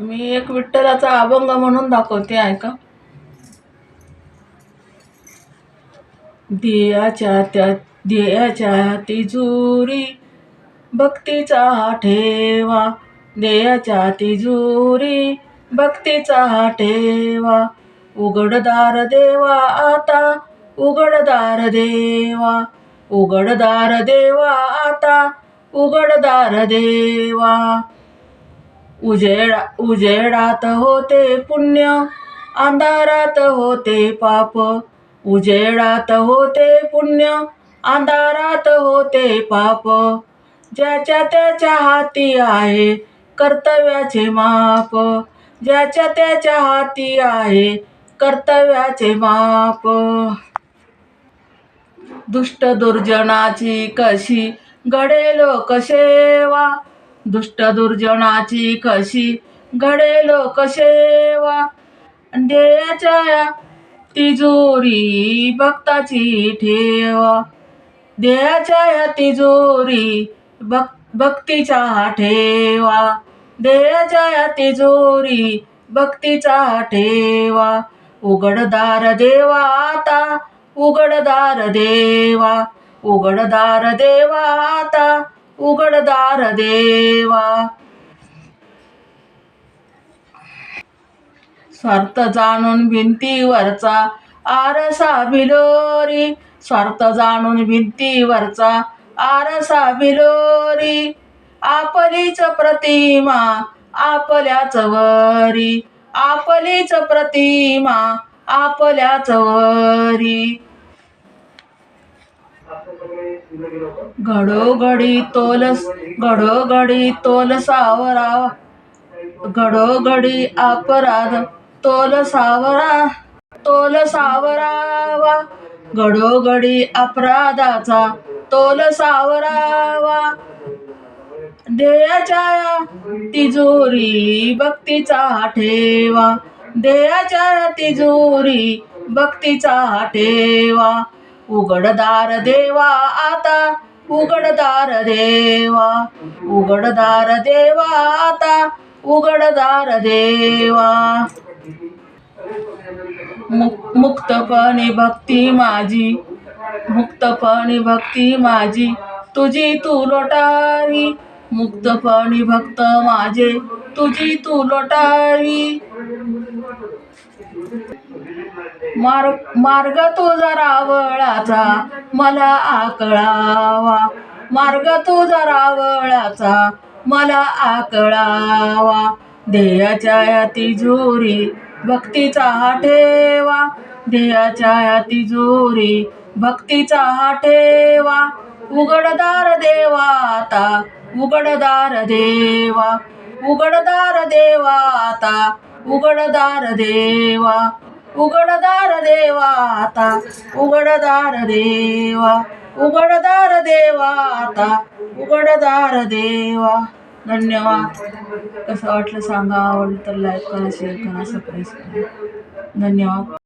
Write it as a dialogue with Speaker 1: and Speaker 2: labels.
Speaker 1: मी एक विठ्ठलाचा अभंग म्हणून दाखवते ऐका. दियाच्या त्या दियाच्या तिजुरी भक्तीचा ठेवा. देयाच्या तिजुरी भक्तीचा ठेवा. उघडदार देवा आता उघडदार देवा. उघडदार देवा आता उघडदार देवा. उजेडा उजेडात होते पुण्य अंधारात होते पाप. उजेडात होते पुण्य अंधारात होते पाप. ज्याच्या त्याच्या हाती आहे कर्तव्याचे माप. ज्याच्या त्याच्या हाती आहे कर्तव्याचे माप. दुष्ट दुर्जनाची कशी घडे कसेवा दुष्ट दुर्जनाची कशी घडे लोकसेवा देयाच्या तिजोरी भक्ताची ठेवा. देयाच्या तिजोरी भक् भक्तीचा ठेवा. देयाच्या तिजोरी भक्तीचा ठेवा. उघडदार देवा आता उघडदार देवा. उघडदार देवा आता उघडदार देवा. स्वार्थ जाणून भिंतीवरचा आरसा बिलोरी. स्वार्थ जाणून भिंतीवरचा आरसा बिलोरी. आपलीच प्रतिमा आपल्याच वरी. आपलीच प्रतिमा आपल्याच वरी. घडोघडी तोलस घडोघडी तोल सावरा. घडोघडी अपराध तोल सावरा. तोल सावरावा. घडोघडी अपराधाचा तोल सावरावा. देयाच्या तिजोरी भक्तीचा ठेवा. देयाच्या तिजोरी भक्तीचा ठेवा. उघडदार देवा आता उघडदार देवा उघडदार देवा आता उघडदार देवा. मुक मुक्तपणे भक्ती माझी मुक्तपणे भक्ती माझी तुझी तू लोटावी. मुक्तपणे भक्त माझे तुझी तू लोटावी. मार्ग मार्ग जरा वळाचा मला आकळावा. मार्ग तो जरा वळाचा मला आकळावा. देयाच्या या तिजोरी भक्तीचा हा ठेवा. देयाच्या या तिजोरी भक्तीचा हा ठेवा. उघडदार देवा आता उघडदार देवा. उघडदार देवा आता उघडदार देवा. उघडदार देवा आता उघडदार देवा उघडदार देवा आता उघडदार देवा. धन्यवाद. कसं वाटलं सांगा आवडलं तर लाईक करा शेअर करा सबस्क्राईब करा. धन्यवाद.